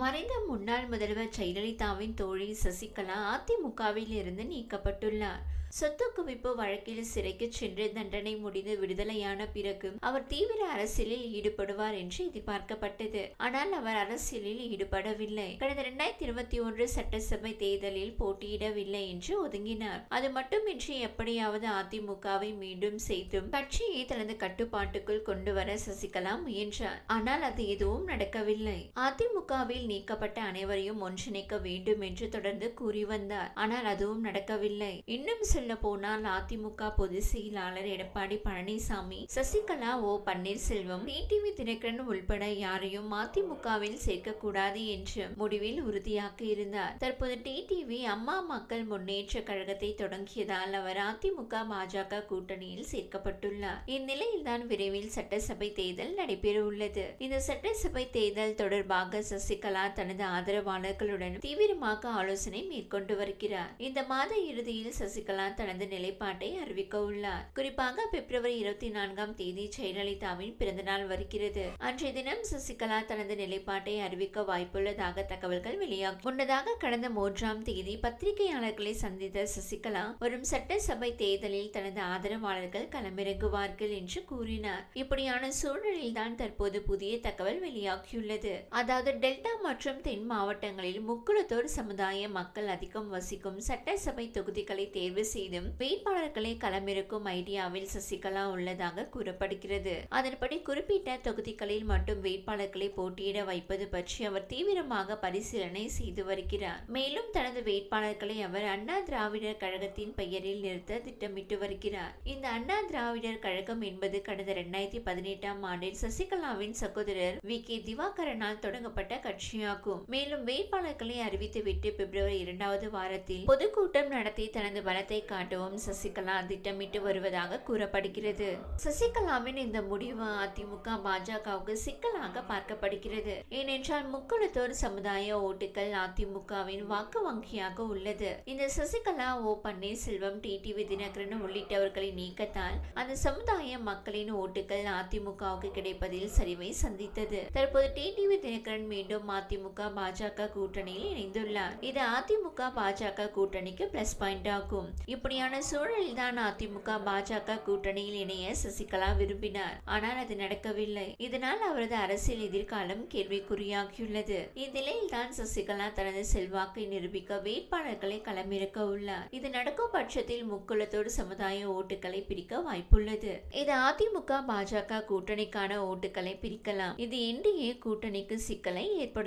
மறைந்த முன்னாள் முதல்வர் ஜெயலலிதாவின் தோழி சசிகலா அதிமுகவில் இருந்து நீக்கப்பட்டுள்ளார். சொத்து குவிப்பு வழக்கில் சிறைக்கு சென்று தண்டனை முடிந்து விடுதலையான பிறகு அவர் தீவிர அரசியலில் ஈடுபடுவார் என்று எதிர்பார்க்கப்பட்டது. ஆனால் அவர் அரசியலில் ஈடுபடவில்லை. கடந்த இரண்டாயிரத்தி இருபத்தி ஒன்று சட்டசபை தேர்தலில் போட்டியிடவில்லை என்று ஒதுங்கினார். அது மட்டுமின்றி எப்படியாவது அதிமுகவை மீண்டும் செய்தும் கட்சியை தனது கட்டுப்பாட்டுக்குள் கொண்டு வர சசிகலா முயன்றார். ஆனால் அது எதுவும் நடக்கவில்லை. அதிமுகவில் நீக்கப்பட்ட அனைவரையும் ஒன்றிணைக்க வேண்டும் என்று தொடர்ந்து கூறி வந்தார். ஆனால் அதுவும் நடக்கவில்லை. இன்னும் சொல்ல போனால் அதிமுக பொதுச் செயலாளர் எடப்பாடி பழனிசாமி சசிகலா ஓ. பன்னீர்செல்வம் டிடிவி தினகரன் உள்பட யாரையும் அதிமுகவில் சேர்க்கக்கூடாது என்று முடிவில் உறுதியாக இருந்தார். தற்போது டிடிவி அம்மா மக்கள் முன்னேற்ற கழகத்தை தொடங்கியதால் அவர் அதிமுக பாஜக கூட்டணியில் சேர்க்கப்பட்டுள்ளார். இந்நிலையில்தான் விரைவில் சட்டசபை தேர்தல் நடைபெற உள்ளது இந்த சட்டசபை தேர்தல் தொடர்பாக சசிகலா தனது ஆதரவாளர்களுடன் தீவிரமாக ஆலோசனை மேற்கொண்டு வருகிறார். இந்த மாத இறுதியில் சசிகலா தனது நிலைப்பாட்டை அறிவிக்க உள்ளார் குறிப்பாக பிப்ரவரி இருபத்தி நான்காம் தேதி ஜெயலலிதாவின் பிறந்தநாள் வருகிறது. அன்றைய தினம் சசிகலா தனது நிலைப்பாட்டை அறிவிக்க வாய்ப்புள்ளதாக தகவல்கள் வெளியாகும் முன்னதாக கடந்த மூன்றாம் தேதி பத்திரிகையாளர்களை சந்தித்த சசிகலா வரும் சட்டசபை தேர்தலில் தனது ஆதரவாளர்கள் களமிறங்குவார்கள் என்று கூறினார். இப்படியான சூழலில் தான் தற்போது புதிய தகவல் வெளியாகியுள்ளது. அதாவது டெல்டா மற்றும் தென் மாவட்டங்களில் முக்குளத்தோர் சமுதாய மக்கள் அதிகம் வசிக்கும் சட்டசபை தொகுதிகளை தேர்வு செய்தும் வேட்பாளர்களை களமிறக்கும் ஐடியாவில் சசிகலா உள்ளதாக கூறப்படுகிறது. அதன்படி குறிப்பிட்ட தொகுதிகளில் மட்டும் வேட்பாளர்களை போட்டியிட வைப்பது பற்றி அவர் தீவிரமாக பரிசீலனை செய்து வருகிறார். மேலும் தனது வேட்பாளர்களை அவர் அண்ணா திராவிடர் கழகத்தின் பெயரில் நிறுத்த திட்டமிட்டு வருகிறார். இந்த அண்ணா திராவிடர் கழகம் என்பது கடந்த இரண்டாயிரத்தி பதினெட்டாம் ஆண்டில் சசிகலாவின் சகோதரர் வி. கே. திவாகரனால் தொடங்கப்பட்ட கட்சி. கட்சியாகும் மேலும் வேட்பாளர்களை அறிவித்துவிட்டு பிப்ரவரி இரண்டாவது வாரத்தில் பொதுக்கூட்டம் நடத்தி தனது பலத்தை காட்டவும் சசிகலா திட்டமிட்டு வருவதாக கூறப்படுகிறது. சசிகலாவின் இந்த முடிவு அதிமுக பாஜகவுக்கு சிக்கலாக பார்க்கப்படுகிறது. ஏனென்றால் முக்குளத்தோர் சமுதாய ஓட்டுகள் அதிமுகவின் வாக்கு வங்கியாக உள்ளது. இந்த சசிகலா ஓ பன்னீர்செல்வம் டிடிவி தினகரன் உள்ளிட்டவர்களின் நீக்கத்தால் அந்த சமுதாய மக்களின் ஓட்டுகள் அதிமுகவுக்கு கிடைப்பதில் சரிவை சந்தித்தது. தற்போது டிடிவி தினகரன் மீண்டும் அதிமுக பாஜக கூட்டணியில் இணைந்துள்ளார். இது அதிமுக பாஜக கூட்டணிக்கு பிளஸ் பாயிண்ட் ஆகும். இப்படியான சூழலில் தான் அதிமுக பாஜக கூட்டணியில் இணைய சசிகலா விரும்பினார். ஆனால் அது நடக்கவில்லை. இதனால் அவரது அரசியல் எதிர்காலம் கேள்விக்குறியாகியுள்ளது. இந்நிலையில் தான் சசிகலா தனது செல்வாக்கை நிரூபிக்க வேட்பாளர்களை களமிறக்க உள்ளார். இது நடக்கும் பட்சத்தில் முக்குளத்தோடு சமுதாய ஓட்டுகளை பிரிக்க வாய்ப்புள்ளது. இது அதிமுக பாஜக கூட்டணிக்கான ஓட்டுகளை பிரிக்கலாம். இது என்டிஏ கூட்டணிக்கு சிக்கலை